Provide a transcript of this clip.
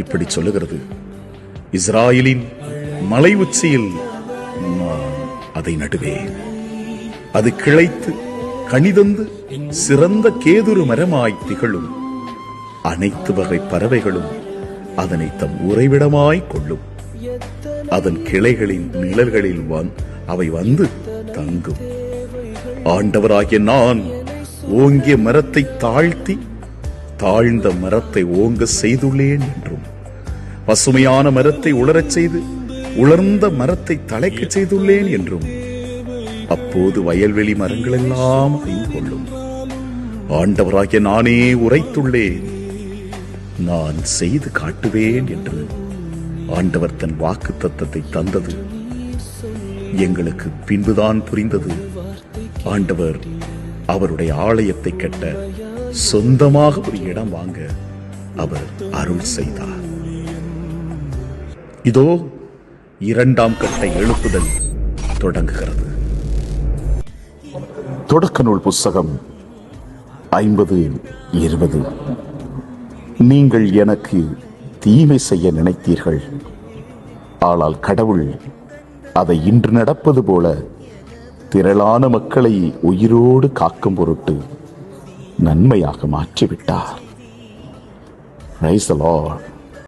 இப்படி சொல்லுகிறது. இஸ்ராயலின் மலை உச்சியில் அதை நடுவே அது கிளைத்து கனிதந்து சிறந்த கேதுரு மரமாய் திகழும். அனைத்து வகை பறவைகளும் அதனை தம் உறைவிடமாய் கொள்ளும். அதன் கிளைகளின் நிழல்களில் வந் அவை வந்து தங்கும். ஆண்டவராகிய நான் ஓங்கிய மரத்தை தாழ்த்தி தாழ்ந்த மரத்தை ஓங்க செய்துள்ளேன் என்றும் பசுமையான மரத்தை உலரச் செய்து உலர்ந்த மரத்தை தலைக்கச் செய்துள்ளேன் என்றும் அப்போது வயல்வெளி மரங்கள் எல்லாம் அறிந்து கொள்ளும். ஆண்டவராகிய நானே உரைத்துள்ளேன் நான் செய்து காட்டுவேன் என்று ஆண்டவர் தன் வாக்கு தத்தத்தை தந்தது. எங்களுக்கு பின்புதான் புரிந்தது ஆண்டவர் அவருடைய ஆலயத்தை கட்ட சொந்தமாக ஒரு இடம் வாங்க அவர் அருள் செய்தார். இதோ இரண்டாம் கட்ட எழுப்புதல் தொடங்குகிறது. தொடக்க நூல் புஸ்தகம் ஐம்பது இருபது. நீங்கள் எனக்கு தீமை செய்ய நினைத்தீர்கள். ஆனால் கடவுள் அதை இன்று நடப்பது போல திரளான மக்களை உயிரோடு காக்கும் பொருட்டு நன்மையாக மாற்றிவிட்டார் Praise the Lord.